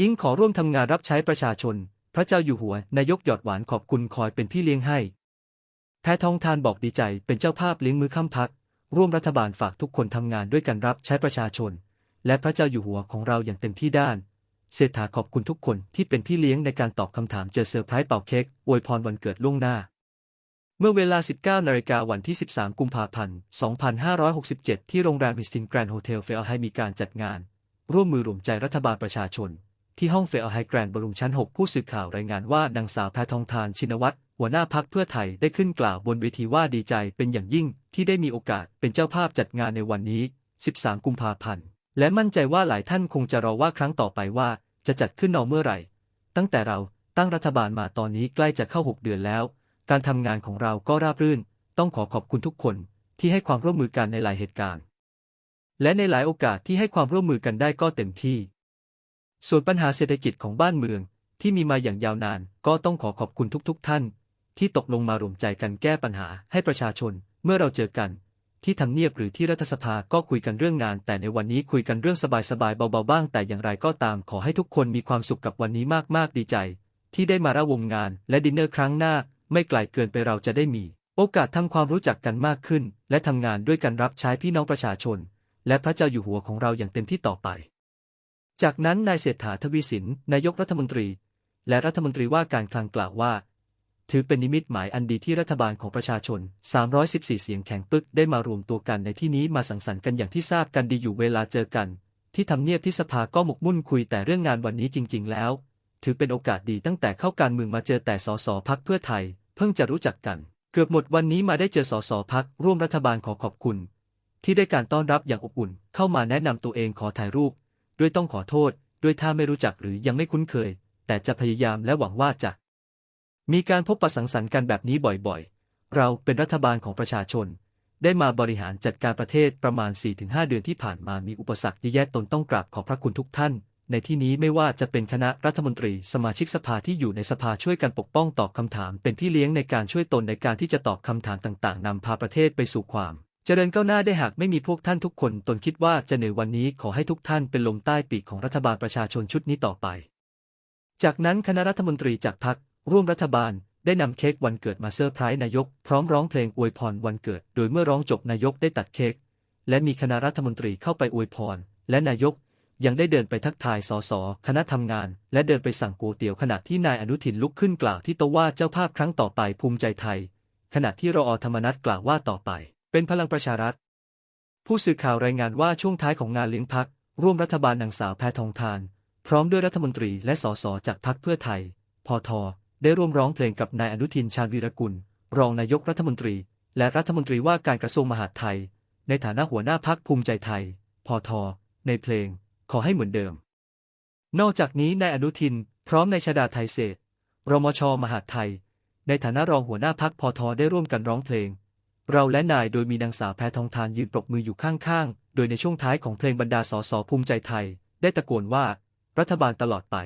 อิงขอร่วมทำงานรับใช้ประชาชน พระเจ้าอยู่หัวนายกหยอดหวานขอบคุณคอยเป็นพี่เลี้ยงให้แพทองทานบอกดีใจเป็นเจ้าภาพเลี้ยงมือค่ำพัก ร่วมรัฐบาลฝากทุกคนทำงานด้วยกันรับใช้ประชาชน และพระเจ้าอยู่หัวของเราอย่างเต็มที่ด้าน เศรษฐาขอบคุณทุกคนที่เป็นพี่เลี้ยงในการตอบคำถามเจอเซอร์ไพรส์เป่าเค้กอวยพรวันเกิดล่วงหน้า เมื่อเวลา 19นาฬิกาวันที่ 13 กุมภาพันธ์ 2567 ที่โรงแรมฮิสตินแกรนด์โฮเทลเฟลไฮมีการจัดงาน ร่วมมือรวมใจรัฐบาลประชาชน ที่ห้องเฟลไฮแกรนด์บรูมชั้น 6 ผู้สื่อข่าวรายงานว่านางสาวแพทองทานชินวัตรหัวหน้าพักเพื่อไทยได้ขึ้นกล่าวบนเวทีว่าดีใจเป็นอย่างยิ่งที่ได้มีโอกาสเป็นเจ้าภาพจัดงานในวันนี้ 13 กุมภาพันธ์ และมั่นใจว่าหลายท่านคงจะรอว่าครั้งต่อไปว่าจะจัดขึ้นนอเมื่อไหร่ ตั้งแต่เราตั้งรัฐบาลมาตอนนี้ใกล้จะเข้า 6 เดือนแล้ว การทำงานของเราก็ราบรื่น ต้องขอขอบคุณทุกคนที่ให้ความร่วมมือกันในหลายเหตุการณ์ และในหลายโอกาสที่ให้ความร่วมมือกันได้ก็เต็มที่ ส่วนปัญหาเศรษฐกิจของบ้านเมืองที่มีมาอย่างยาวนาน ก็ต้องขอขอบคุณทุกๆทท่าน ที่ตกลงมารวมใจกันแก้ปัญหาให้ประชาชน เมื่อเราเจอกัน ที่ทำเนียบหรือที่รัฐสภาก็คุยกันเรื่องงาน แต่ในวันนี้คุยกันเรื่องสบายๆเบาๆบ้าง แต่อย่างไรก็ตามขอให้ทุกคนมีความสุขกับวันนี้มากๆดีใจ ที่ได้มาร่วมงานและดินเนอร์ครั้งหน้า ไม่ไกลเกินไปเราจะได้มี โอกาสทำความรู้จักกันมากขึ้น และทำงานด้วยกันรับใช้พี่น้องประชาชน และพระเจ้าอยู่หัวของเราอย่างเต็มที่ต่อไป จากนั้นนายเศรษฐาทวีสินนายกรัฐมนตรี และรัฐมนตรีว่าการคลังกล่าวว่า ถือเป็นนิมิตหมายอันดีที่รัฐบาลของประชาชน 314 เสียงแข็งปึกได้มารวมตัวกันในที่นี้มาสังสรรค์กันอย่างที่ทราบกันดีอยู่เวลาเจอกัน ที่ทำเนียบที่สภาก็หมกมุ่นคุยแต่เรื่องงานวันนี้จริง ๆ แล้ว ถือเป็นโอกาสดีตั้งแต่เข้าการเมืองมาเจอแต่สสพักเพื่อไทย เพิ่งจะรู้จักกัน เกือบหมดวันนี้มาได้เจอสสพักร่วมรัฐบาลขอขอบคุณ ที่ได้การต้อนรับอย่างอบอุ่น เข้ามาแนะนำตัวเองขอถ่ายรูป ด้วยต้องขอโทษ ด้วยถ้าไม่รู้จักหรือยังไม่คุ้นเคย แต่จะพยายามและหวังว่าจะ มีการพบประสังสรรค์กันแบบนี้บ่อยๆ เราเป็นรัฐบาลของประชาชน ได้มาบริหารจัดการประเทศประมาณ 4-5 เดือนที่ผ่านมามีอุปสรรคเยอะแยะตนต้องกราบขอบพระคุณทุกท่าน ในที่นี้ไม่ว่าจะเป็นคณะรัฐมนตรี สมาชิกสภาที่อยู่ในสภาช่วยกันปกป้องตอบคำถาม เป็นพี่เลี้ยงในการช่วยตนในการที่จะตอบคำถามต่างๆนำพาประเทศไปสู่ความ เจริญก้าวหน้าได้หากไม่มีพวกท่านทุกคน ตนคิดว่าจะเหนื่อยวันนี้ขอให้ทุกท่านเป็นลมใต้ปีกของรัฐบาลประชาชนชุดนี้ต่อไป จากนั้นคณะรัฐมนตรีจากพรรคร่วมรัฐบาลได้นำเค้กวันเกิดมาเซอร์ไพรส์นายก พร้อมร้องเพลงอวยพรวันเกิด โดยเมื่อร้องจบนายกได้ตัดเค้กและมีคณะรัฐมนตรีเข้าไปอวยพร และนายกยังได้เดินไปทักทายสสคณะทำงาน และเดินไปสั่งโกวยเตี๋ยวขณะที่นายอนุทินลุกขึ้นกล่าวที่โต๊ะว่าเจ้าภาพครั้งต่อไปภูมิใจไทย ขณะที่รอธรรมนัฐกล่าวว่าต่อไป เป็นพลังประชารัฐ ผู้สื่อข่าวรายงานว่าช่วงท้ายของงานเลี้ยงพัก ร่วมรัฐบาลนางสาวแพทองทาน พร้อมด้วยรัฐมนตรีและสสจากพรรคเพื่อไทยพทได้ร่วมร้องเพลงกับนายอนุทินชาญวีรกุล รองนายกรัฐมนตรี และรัฐมนตรีว่าการกระทรวงมหาดไทย ในฐานะหัวหน้าพักภูมิใจไทยพทในเพลง ขอให้เหมือนเดิม นอกจากนี้นายอนุทิน พร้อมนายชดาไทยเศษรมช มหาดไทย ในฐานะรองหัวหน้าพักพทได้ร่วมกันร้องเพลง เราและนายโดยมีนางสาวแพทองทานยืนปรบมืออยู่ข้างๆ โดยในช่วงท้ายของเพลงบรรดาสสภูมิใจไทย ได้ตะโกนว่า รัฐบาลตลอดไป